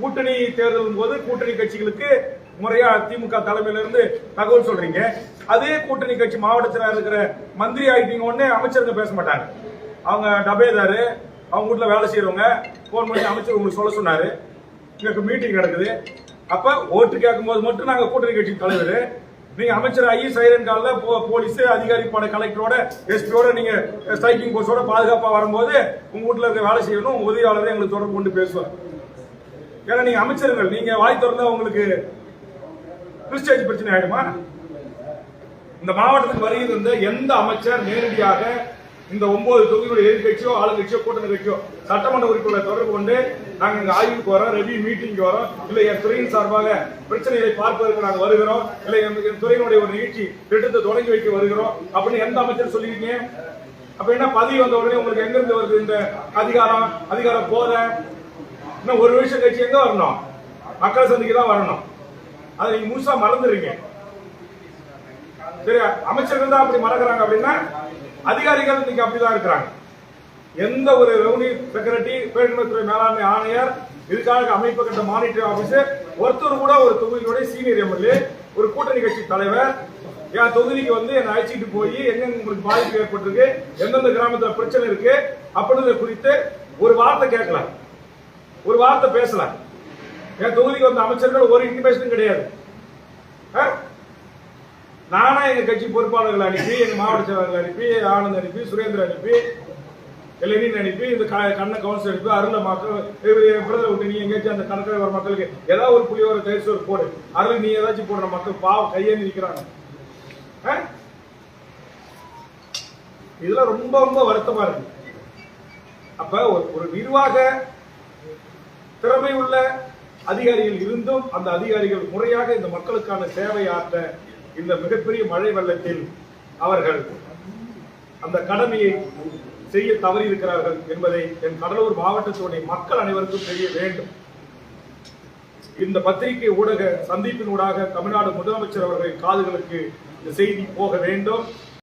கூட்டணி தேர்தலும் போது கூட்டணி கட்சிகளுக்கு முறையா திமுக தலைமையிலிருந்து தகவல் சொல்றீங்க. அதே கூட்டணி கட்சி மாவட்டத்தில் இருக்கிற மந்திரி ஆயிட்டீங்க உடனே அமைச்சருங்க பேச மாட்டாங்க. அவங்க டபேதாரு அவங்க வீட்ல வேலை செய்யறவங்க போன் பண்ணி அமைச்சர் உங்களுக்கு சொல்ல சொன்னாரு. எங்களுக்கு மீட்டிங் நடக்குது. அப்ப ஓட்டு கேட்கும் போது மட்டும் நாங்க கூட்டணி கட்சி தலைவர். நீங்க அமைச்சர் ஆகி சைரன் காலில் போலீஸ் அதிகாரி பட கலெக்டரோட எஸ்பியோட நீங்க ஸ்ட்ரைக்கிங் போர்ஸோட பாதுகாப்பா வரும்போது உங்க வீட்டுல இருக்க வேலை செய்யணும் உதவியாளர் எங்களுக்கு தொடர்பு கொண்டு பேசுவார். ஏன்னா நீங்க அமைச்சர்கள் நீங்க வாய் திறந்தா உங்களுக்கு பிரிஸ்டேஜ் பிரச்சனை ஆயிடுமா? இந்த மாவட்டத்துக்கு வருகிற இருந்த எந்த அமைச்சர் நேரடியாக இந்த ஒன்பது தொகுதியுடைய எதிர்கட்சியோ ஆளுங்கட்சியோ கூட்டணி கட்சியோ சட்டமன்ற உறுப்பினர்களை தொடர்பு கொண்டு நாங்கள் இங்கே ஆய்வுக்கு வரோம் ரெவியூ மீட்டிங்க்கு வரோம். இல்லை என் துறையின் சார்பாக பிரச்சனைகளை பார்ப்பதற்கு நாங்கள் வருகிறோம். இல்லை என் என் துறையினுடைய ஒரு நிகழ்ச்சி திட்டத்தை தொடங்கி வைக்க வருகிறோம். அப்படின்னு எந்த அமைச்சர் சொல்லியிருக்கீங்க? அப்ப என்ன பதவி வந்த உடனே உங்களுக்கு எங்கிருந்து வருது இந்த அதிகாரம்? அதிகாரம் போத இன்னும் ஒரு வருஷம் கட்சி எங்க வரணும்? மக்களை சந்திக்க தான் வரணும். அதை நீங்க முழுசா மறந்துடுறீங்க. சரி அமைச்சர்கள் தான் அப்படி மறக்கிறாங்க அப்படின்னா அதிகாரிகள் இன்னைக்கு அப்படிதான் இருக்கிறாங்க. எந்த ஒரு ரெவன்யூ செக்ரட்டரி பேரிடத்துறை மேலாண்மை ஆணையர் இதுக்காக அமைப்பு கட்ட மானிட்டர் ஆபீசர் ஒருத்தர் கூட ஒரு தொகுதியினுடைய சீனியர் எம்எல்ஏ ஒரு கூட்டணி கட்சி தலைவர் என் தொகுதிக்கு வந்து என்னை அழைச்சிட்டு போய் எங்கெங்க உங்களுக்கு பாதிப்பு ஏற்பட்டிருக்கு எந்தெந்த கிராமத்துல பிரச்சனை இருக்கு அப்படின்றத குறித்து ஒரு வார்த்தை கேட்கலாம். ஒரு வார்த்தை பேசலாம். என் தொகுதிக்கு வந்த அமைச்சர்கள் ஒரு இன்டிமேஷனும் கிடையாது. ஆ? நானா எங்க கட்சி பொறுப்பாளர்கள் அனுப்பி எங்க மாவட்ட செயலாளர்கள் அனுப்பி ஆனந்த் அனுப்பி சுரேந்திர அனுப்பி லெனின் அனுப்பி இந்த க- கண்ண கவுன்சில் அனுப்பி அருள மக்கள் பிரதர் விட்டு நீ எங்கேயாச்சும் அந்த கணக்கில் வர மக்களுக்கு ஏதாவது ஒரு புளியோர தயிர் சோறு போடு. அருள் நீ ஏதாச்சும் போடுற மக்கள் பாவம் கையேந்தி நிற்கிறாங்க ஆ? இதெல்லாம் ரொம்ப ரொம்ப வருத்தமா இருக்கு. அப்ப ஒரு- ஒரு நிர்வாக திறமை உள்ள அதிகாரிகள் இருந்தும் அந்த அதிகாரிகள் முறையாக இந்த மக்களுக்கான சேவை ஆற்ற இந்த மிகப்பெரிய மழை வெள்ளத்தில் அவர்கள் அந்த கடமையை செய்ய தவறியிருக்கிறார்கள் என்பதை என் கடலூர் மாவட்டத்துடைய மக்கள் அனைவருக்கும் தெரிய வேண்டும். இந்த பத்திரிகை ஊடக சந்திப்பின் ஊடாக தமிழ்நாடு முதலமைச்சர் அவர்களின் காதுகளுக்கு இந்த செய்தி போக வேண்டும்.